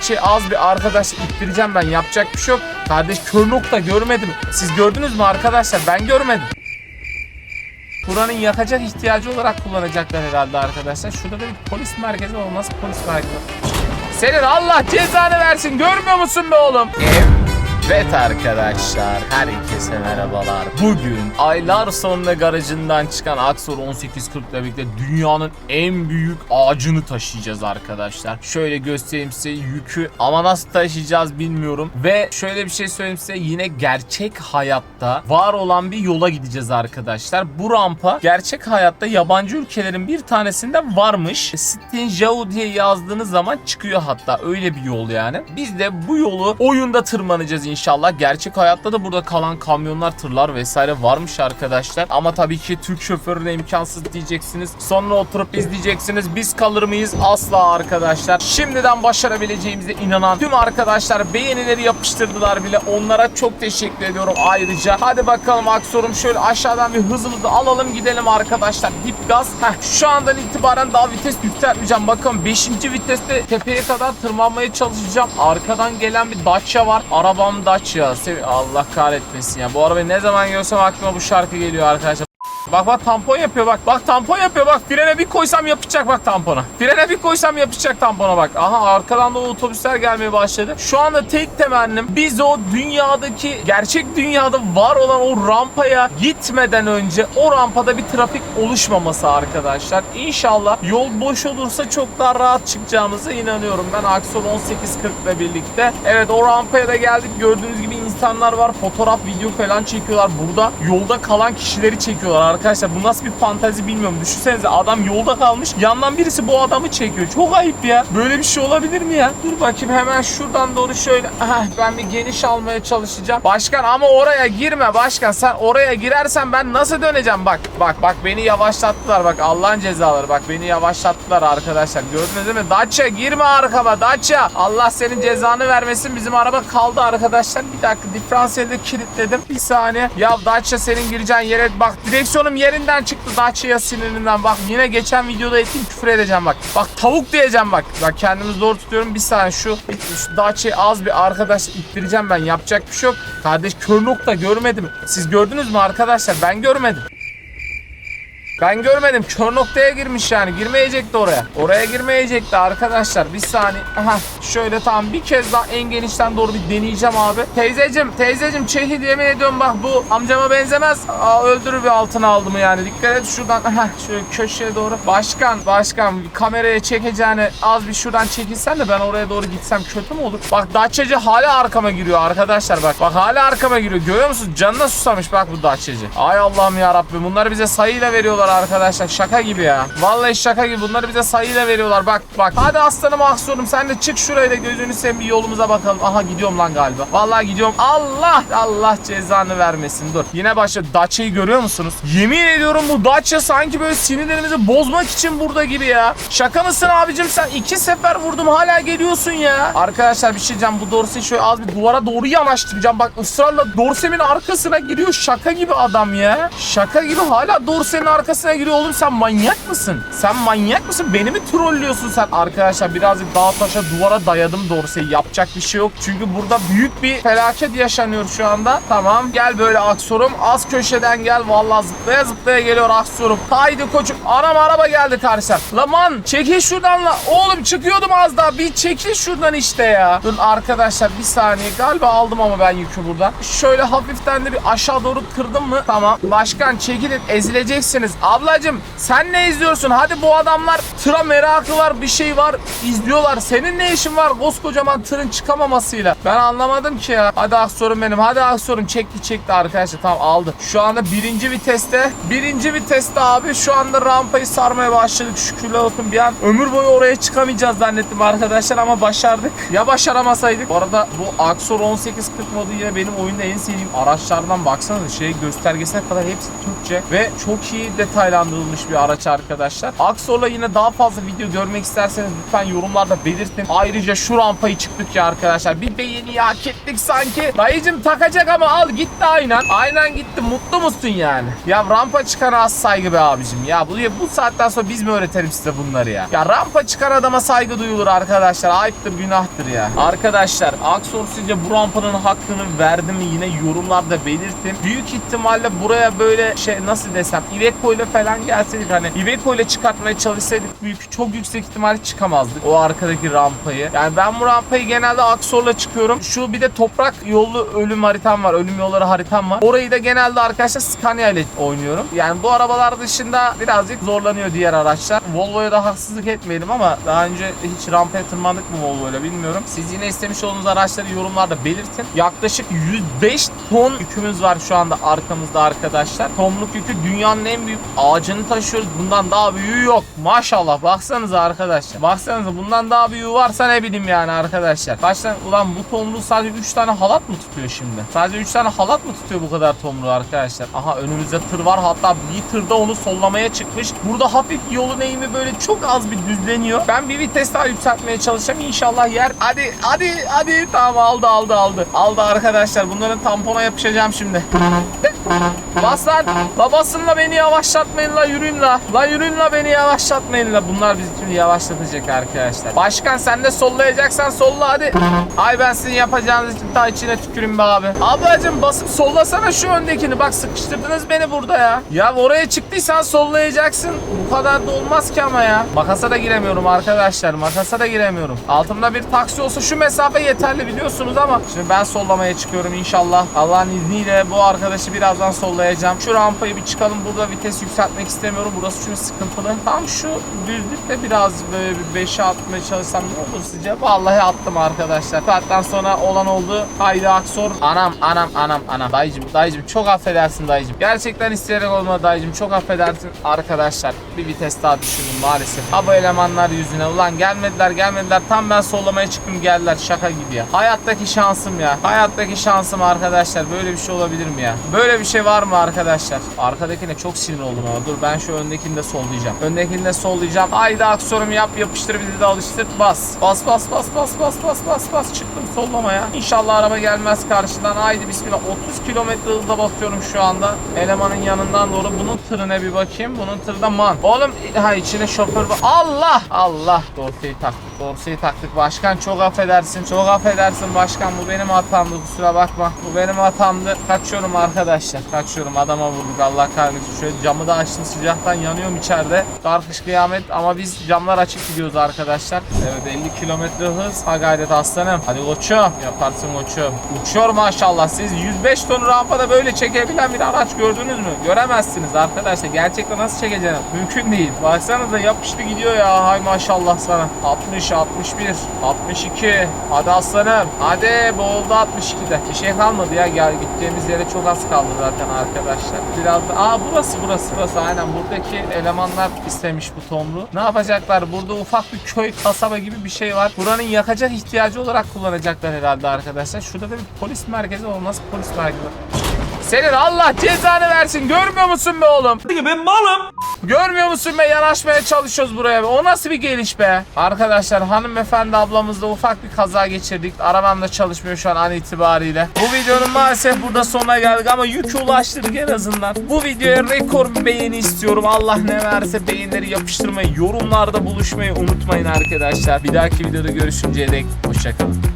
şu az bir arkadaş ittireceğim ben. Yapacak bir şey yok. Kardeş kör nokta görmedim. Siz gördünüz mü arkadaşlar? Ben görmedim. Buranın yakacak ihtiyacı olarak kullanacaklar herhalde arkadaşlar. Şurada da bir polis merkezi olmaz. Polis merkezi. Senin Allah cezanı versin. Görmüyor musun be oğlum? Evet arkadaşlar, herkese merhabalar. Bugün aylar sonra garajından çıkan Aksor 1840 ile birlikte dünyanın en büyük ağacını taşıyacağız arkadaşlar. Şöyle göstereyim size yükü ama nasıl taşıyacağız bilmiyorum. Ve şöyle bir şey söyleyeyim size yine gerçek hayatta var olan bir yola gideceğiz arkadaşlar. Bu rampa gerçek hayatta yabancı ülkelerin bir tanesinde varmış. Stinjau diye yazdığınız zaman çıkıyor hatta öyle bir yol yani. Biz de bu yolu oyunda tırmanacağız inşallah. Gerçek hayatta da burada kalan kamyonlar, tırlar vesaire varmış arkadaşlar. Ama tabii ki Türk şoförüne imkansız diyeceksiniz. Sonra oturup izleyeceksiniz. Biz kalır mıyız? Asla arkadaşlar. Şimdiden başarabileceğimize inanan tüm arkadaşlar beğenileri yapıştırdılar bile. Onlara çok teşekkür ediyorum ayrıca. Hadi bakalım Aksor'um şöyle aşağıdan bir hızımızı alalım gidelim arkadaşlar. Dip gaz. Heh, şu andan itibaren daha vites yükseltmeyeceğim. Bakın 5. viteste tepeye kadar tırmanmaya çalışacağım. Arkadan gelen bir Dacia var. Arabam Dacia. Allah kahretmesin ya. Bu arabayı ne zaman görsem aklıma bu şarkı geliyor arkadaşlar. Bak bak tampon yapıyor bak. Bak tampon yapıyor bak. Frene bir koysam yapacak bak tampona. Frene bir koysam yapacak tampona bak. Aha arkadan da o otobüsler gelmeye başladı. Şu anda tek temennim biz o dünyadaki gerçek dünyada var olan o rampaya gitmeden önce o rampada bir trafik oluşmaması arkadaşlar. İnşallah yol boş olursa çok daha rahat çıkacağımıza inanıyorum. Ben Aksol 1840 ile birlikte. Evet o rampaya da geldik. Gördüğünüz gibi insanlar var. Fotoğraf, video falan çekiyorlar. Burada yolda kalan kişileri çekiyorlar arkadaşlar. Bu nasıl bir fantazi bilmiyorum. Düşünsenize adam yolda kalmış. Yandan birisi bu adamı çekiyor. Çok ayıp ya. Böyle bir şey olabilir mi ya? Dur bakayım hemen şuradan doğru şöyle. Aha, ben bir geniş almaya çalışacağım. Başkan ama oraya girme başkan. Sen oraya girersen ben nasıl döneceğim? Bak bak bak beni yavaşlattılar. Bak Allah'ın cezaları. Bak beni yavaşlattılar arkadaşlar. Gördünüz değil mi? Dacia girme arkama Dacia. Allah senin cezanı vermesin. Bizim araba kaldı arkadaşlar. Bir dakika diferansiyeli kilitledim. Bir saniye. Ya Dacia senin gireceğin yere bak direksiyonum yerinden çıktı Dacia'ya sinirinden. Bak yine geçen videoda ettim küfür edeceğim bak. Bak tavuk diyeceğim bak. Bak kendimi zor tutuyorum. Bir saniye şu, şu Dacia'yı az bir arkadaş ittireceğim ben. Yapacak bir şey yok. Kardeş kör nokta görmedim. Siz gördünüz mü arkadaşlar? Ben görmedim. Ben görmedim. Kör noktaya girmiş yani. Girmeyecekti oraya. Oraya girmeyecekti arkadaşlar. Bir saniye. Aha. Şöyle tamam bir kez daha en genişten doğru bir deneyeceğim abi. Teyzecim, teyzecim çekil yemin ediyorum bak bu amcama benzemez. Aa, öldürür bir altına aldı mı yani. Dikkat et şuradan. Aha. Şöyle köşeye doğru. Başkan, başkan kameraya çekeceğini az bir şuradan çekilsen de ben oraya doğru gitsem kötü mü olur? Bak Dacia'cı hala arkama giriyor arkadaşlar bak. Bak hala arkama giriyor. Görüyor musun? Canına susamış bak bu Dacia'cı. Ay Allah'ım ya Rabbim. Bunları bize sayıyla veriyorlar arkadaşlar. Şaka gibi ya. Vallahi şaka gibi. Bunları bize sayıyla veriyorlar. Bak bak. Hadi aslanım ahsurum. Sen de çık şuraya da gözünü seveyim bir yolumuza bakalım. Aha gidiyorum lan galiba. Vallahi gidiyorum. Allah Allah cezanı vermesin. Dur. Yine başladı. Dacia'yı görüyor musunuz? Yemin ediyorum bu Dacia sanki böyle sinirlerimizi bozmak için burada gibi ya. Şaka mısın abicim sen? iki sefer vurdum hala geliyorsun ya. Arkadaşlar bir şey diyeceğim. Bu Dorsey'i şöyle az bir duvara doğru yanaştıracağım. Bak ısrarla Dorsey'min arkasına giriyor. Şaka gibi adam ya. Şaka gibi hala Dorsey'nin arkasına giriyor oğlum. Sen manyak mısın? Sen manyak mısın? Beni mi trollüyorsun sen? Arkadaşlar birazcık dağ taşa duvara dayadım Dorsey'i. Yapacak bir şey yok. Çünkü burada büyük bir felaket yaşanıyor şu anda. Tamam. Gel böyle aksorum. Az köşeden gel. Vallahi zıplaya zıplaya geliyor aksorum. Haydi koçum. Anam araba geldi karşıya. Laman çekil şuradan la. Oğlum çıkıyordum az daha. Bir çekil şuradan işte ya. Dur arkadaşlar bir saniye. Galiba aldım ama ben yükü buradan. Şöyle hafiften de bir aşağı doğru kırdım mı? Tamam. Başkan çekilin. Ezileceksiniz. Ablacım sen ne izliyorsun? Hadi bu adamlar tıra merakı var. Bir şey var. izliyorlar. Senin ne işin var koskocaman tırın çıkamamasıyla? Ben anlamadım ki ya. Hadi aksorum benim. Hadi aksorum. Çekti çekti arkadaşlar. Tamam aldı. Şu anda birinci viteste. Birinci viteste abi. Şu anda rampayı sarmaya başladık. Şükürler olsun. Bir an ömür boyu oraya çıkamayacağız zannettim arkadaşlar ama başardık. Ya başaramasaydık. Bu arada bu Aksor 1840 modu yine benim oyunda en sevdiğim araçlardan baksanıza şey göstergesine kadar hepsi Türkçe ve çok iyi detay detaylandırılmış bir araç arkadaşlar. Aksor'la yine daha fazla video görmek isterseniz lütfen yorumlarda belirtin. Ayrıca şu rampayı çıktık ya arkadaşlar. Bir beğeni hak ettik sanki. Dayıcım takacak ama al gitti aynen. Aynen gitti. Mutlu musun yani? Ya rampa çıkana az saygı be abicim. Ya bu, bu saatten sonra biz mi öğretelim size bunları ya? Ya rampa çıkan adama saygı duyulur arkadaşlar. Ayıptır günahtır ya. Arkadaşlar Aksor sizce bu rampanın hakkını verdi mi yine yorumlarda belirtin. Büyük ihtimalle buraya böyle şey nasıl desem Iveco ile falan gelseydik hani Iveco ile çıkartmaya çalışsaydık büyük çok yüksek ihtimalle çıkamazdık o arkadaki rampayı. Yani ben bu rampayı genelde Aksor'la çıkıyorum. Şu bir de toprak yolu ölüm haritam var. Ölüm yolları haritam var. Orayı da genelde arkadaşlar Scania ile oynuyorum. Yani bu arabalar dışında birazcık zorlanıyor diğer araçlar. Volvo'ya da haksızlık etmeyelim ama daha önce hiç rampaya tırmandık mı Volvo ile bilmiyorum. Siz yine istemiş olduğunuz araçları yorumlarda belirtin. Yaklaşık 105 ton yükümüz var şu anda arkamızda arkadaşlar. Tonluk yükü dünyanın en büyük ağacını taşıyoruz. Bundan daha büyüğü yok. Maşallah baksanıza arkadaşlar. Baksanıza bundan daha büyüğü varsa ne bileyim yani arkadaşlar. Kaç tane ulan bu tonluğu sadece 3 tane halat mı tutuyor şimdi? Sadece 3 tane halat mı tutuyor bu kadar tonluğu arkadaşlar? Aha önümüzde tır var. Hatta bir tırda onu sollamaya çıkmış. Burada hafif yolun eğimi böyle çok az bir düzleniyor. Ben bir vites daha yükseltmeye çalışacağım. İnşallah yer. Hadi hadi hadi. Tamam aldı aldı aldı. Aldı arkadaşlar. Bunların tampona yapışacağım şimdi. Bas lan. La basın la beni yavaşlatmayın la yürüyün la. La yürüyün la beni yavaşlatmayın la. Bunlar bizi şimdi yavaşlatacak arkadaşlar. Başkan sen de sollayacaksan solla hadi. Ay ben sizin yapacağınız için daha içine tüküreyim be abi. Ablacım basıp sollasana şu öndekini. Bak sıkıştırdınız beni burada ya. Ya oraya çıktıysan sollayacaksın. Bu kadar da olmaz ki ama ya. Makasa da giremiyorum arkadaşlar. Makasa da giremiyorum. Altımda bir taksi olsa şu mesafe yeterli biliyorsunuz ama. Şimdi ben sollamaya çıkıyorum inşallah. Allah'ın izniyle bu arkadaşı birazdan sollayacağım. Şu rampayı bir çıkalım. Burada vites yükseltmek istemiyorum. Burası çünkü sıkıntılı. Tam şu düzlükte biraz böyle bir 5'e atmaya çalışsam ne olur sizce? Vallahi attım arkadaşlar. Saatten sonra olan oldu. Haydi Aksor. Anam anam anam anam. Dayıcım dayıcım çok affedersin dayıcım. Gerçekten isteyerek olmadı dayıcım. Çok affedersin arkadaşlar. Bir vites daha düşürdüm maalesef. Ha bu elemanlar yüzüne. Ulan gelmediler gelmediler. Tam ben sollamaya çıktım geldiler. Şaka gibi ya. Hayattaki şansım ya. Hayattaki şansım arkadaşlar. Böyle bir şey olabilir mi ya? Böyle bir şey var mı arkadaşlar? Arkadakine çok sinir oldum ama. Dur ben şu öndekini de sollayacağım. Öndekini de sollayacağım. Haydi aksorum yap yapıştır bizi de alıştır. Bas. Bas bas bas bas bas bas bas bas. Çıktım sollamaya. İnşallah araba gelmez karşıdan. Haydi bismillah. 30 kilometre hızla basıyorum şu anda. Elemanın yanından doğru. Bunun tırına bir bakayım. Bunun tırda man. Oğlum ha içine şoför var. Allah! Allah! Dorseyi taktık. Dorseyi taktık. Başkan çok affedersin. Çok affedersin başkan. Bu benim hatamdı. Kusura bakma. Bu benim hatamdı. Kaçıyorum arkadaşlar. Kaçıyorum. Adama vurduk. Allah kahretsin. Şöyle camı da açtım. Sıcaktan yanıyorum içeride. Dar kış kıyamet. Ama biz camlar açık gidiyoruz arkadaşlar. Evet 50 kilometre hız. Ha gayret aslanım. Hadi koçum. Yaparsın koçum. Uçuyor maşallah. Siz 105 ton rampada böyle çekebilen bir araç gördünüz mü? Göremezsiniz arkadaşlar. Gerçekten nasıl çekeceğim? Mümkün değil. Baksanıza yapıştı gidiyor ya. Hay maşallah sana. 60, 61, 62. Hadi aslanım. Hadi boğuldu 62'de. Bir şey kalmadı ya. Gel gideceğimiz yere çok az kaldı zaten arkadaşlar. Biraz da... Aa burası burası burası. Aynen buradaki elemanlar istemiş bu tomru. Ne yapacaklar? Burada ufak bir köy kasaba gibi bir şey var. Buranın yakacak ihtiyacı olarak kullanacaklar herhalde arkadaşlar. Şurada da bir polis merkezi olmaz. Polis merkezi. Senin Allah cezanı versin. Görmüyor musun be oğlum? Ben malım. Görmüyor musun be yanaşmaya çalışıyoruz buraya. O nasıl bir geliş be? Arkadaşlar hanımefendi ablamızla ufak bir kaza geçirdik. Arabam da çalışmıyor şu an an itibariyle. Bu videonun maalesef burada sonuna geldik ama yükü ulaştırdık en azından. Bu videoya rekor beğeni istiyorum. Allah ne verse beğenileri yapıştırmayı, yorumlarda buluşmayı unutmayın arkadaşlar. Bir dahaki videoda görüşünceye dek hoşçakalın.